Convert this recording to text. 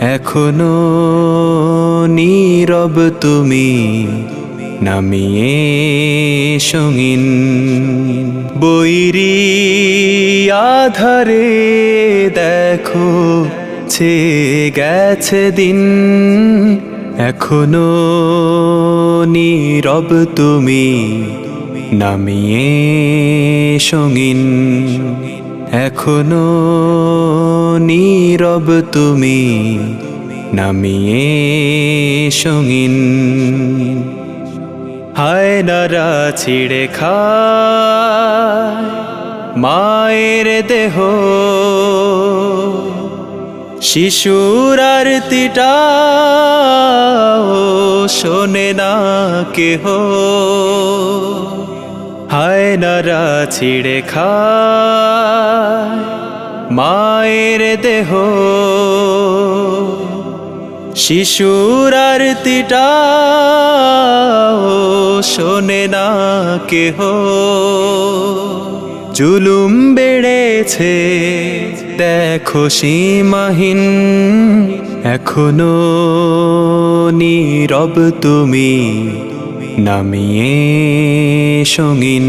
এখনও নীরব তুমি নামিয়ে সঙ্গিন বৈরি আধারে দেখো ছে গেছে দিন। এখনও নীরব তুমি নামিয়ে সঙ্গিন এখনও নীরব তুমি নামিয়ে সঙ্গিন। হায় নারা ছিড়ে খায় মায়ের দেহ। শিশুর আরতিটা শোনে না কেহ। হায় নারা ছিড়ে খায় মায়ের দেহ। শিশুর আরতিটা শোনে না কেহ। জুলুম বেড়েছে, দেখো সীমাহীন। এখনও নীরব তুমি, নামিয়ে সঙ্গিন।